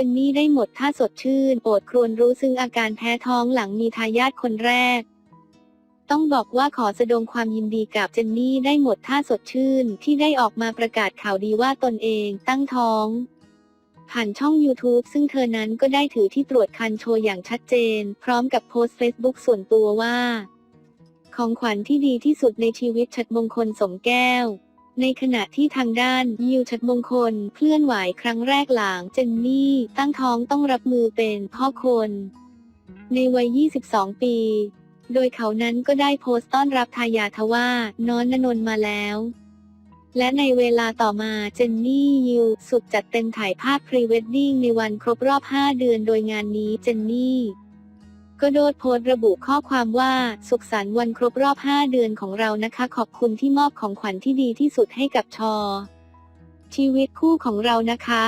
จนนี่ได้หมดท่าสดชื่น โอดครวญรู้ซึ่งอาการแพ้ท้องหลังมีทายาทคนแรก ต้องบอกว่าขอแสดงความยินดีกับเจนนี่ได้หมดท่าสดชื่น ที่ได้ออกมาประกาศข่าวดีว่าตนเองตั้งท้อง ผ่านช่อง YouTube ซึ่งเธอนั้นก็ได้ถือที่ตรวจคันโชว์อย่างชัดเจน พร้อมกับโพสต์ Facebook ส่วนตัวว่า ของขวัญที่ดีที่สุดในชีวิตชัดมงคลสมแก้ว ในขณะที่ทางด้านยิวชัดมงคลเคลื่อนไหวครั้งแรกหลังเจนนี่ตั้งท้องต้องรับมือเป็นพ่อคน ในวัย 22 ปี โดยเขานั้นก็ได้โพสต์ต้อนรับทายาทว่า น้อนนนนมาแล้ว และในเวลาต่อมาเจนนี่ยิวสุดจัดเต็มถ่ายภาพพรีเวดดิ้งในวันครบรอบ 5 เดือนโดยงานนี้เจนนี่ ก็โดดโพสระบุข้อความว่า สุขสันต์วันครบรอบ 5 เดือนของเรานะคะ ขอบคุณที่มอบของขวัญที่ดีที่สุดให้กับชอ ชีวิตคู่ของเรานะคะ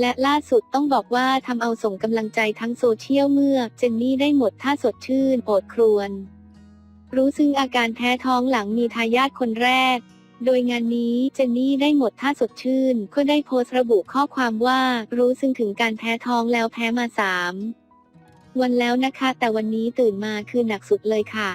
และล่าสุดต้องบอกว่าทำเอาส่งกำลังใจทั้งโซเชียลเมื่อ เจนนี่ได้หมดท่าสดชื่นโอดครวญรู้ซึ่งอาการแพ้ท้องหลังมีทายาทคนแรกโดยงานนี้เจนนี่ได้หมดท่าสดชื่น ก็ได้โพสต์ระบุข้อความว่ารู้ซึ่งถึงการแพ้ท้องแล้วแพ้มาสาม วันแล้วนะคะ แต่วันนี้ตื่นมาคือหนักสุดเลยค่ะ